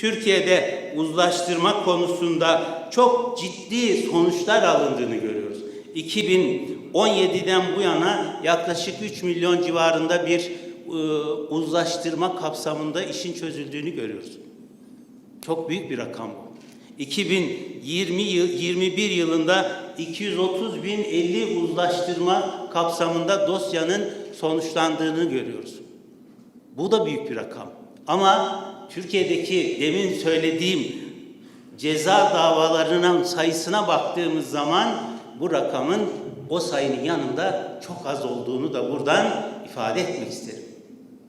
Türkiye'de uzlaştırma konusunda çok ciddi sonuçlar alındığını görüyoruz. 2017'den bu yana yaklaşık 3 milyon civarında bir e, uzlaştırma kapsamında işin çözüldüğünü görüyoruz. Çok büyük bir rakam bu. 2020 yıl 21 yılında 230 bin 50 uzlaştırma kapsamında dosyanın sonuçlandığını görüyoruz. Bu da büyük bir rakam. Ama Türkiye'deki demin söylediğim ceza davalarının sayısına baktığımız zaman bu rakamın o sayının yanında çok az olduğunu da buradan ifade etmek isterim.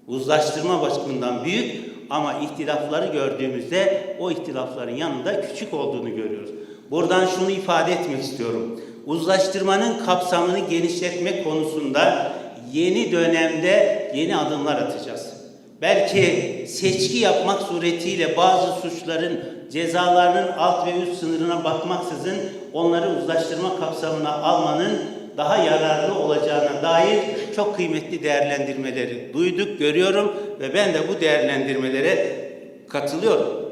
Uzlaştırma bakımından büyük ama ihtilafları gördüğümüzde o ihtilafların yanında küçük olduğunu görüyoruz. Buradan şunu ifade etmek istiyorum. Uzlaştırmanın kapsamını genişletmek konusunda yeni dönemde yeni adımlar atacağız. Belki seçki yapmak suretiyle bazı suçların cezalarının alt ve üst sınırına bakmaksızın onları uzlaştırma kapsamına almanın daha yararlı olacağına dair çok kıymetli değerlendirmeleri duyduk, görüyorum ve ben de bu değerlendirmelere katılıyorum.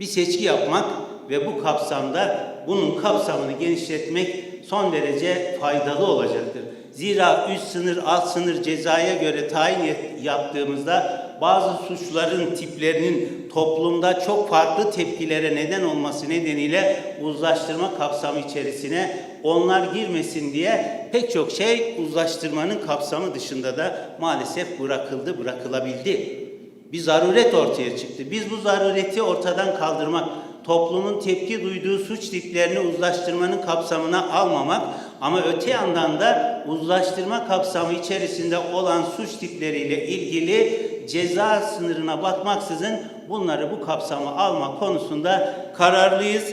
Bir seçki yapmak ve bu kapsamda bunun kapsamını genişletmek son derece faydalı olacaktır. Zira üst sınır, alt sınır cezaya göre tayin yaptığımızda bazı suçların tiplerinin toplumda çok farklı tepkilere neden olması nedeniyle uzlaştırma kapsamı içerisine onlar girmesin diye pek çok şey uzlaştırmanın kapsamı dışında da maalesef bırakıldı, bırakılabildi. Bir zaruret ortaya çıktı. Biz bu zarureti ortadan kaldırmak, toplumun tepki duyduğu suç tiplerini uzlaştırmanın kapsamına almamak ama öte yandan da uzlaştırma kapsamı içerisinde olan suç tipleriyle ilgili ceza sınırına bakmaksızın bunları bu kapsama alma konusunda kararlıyız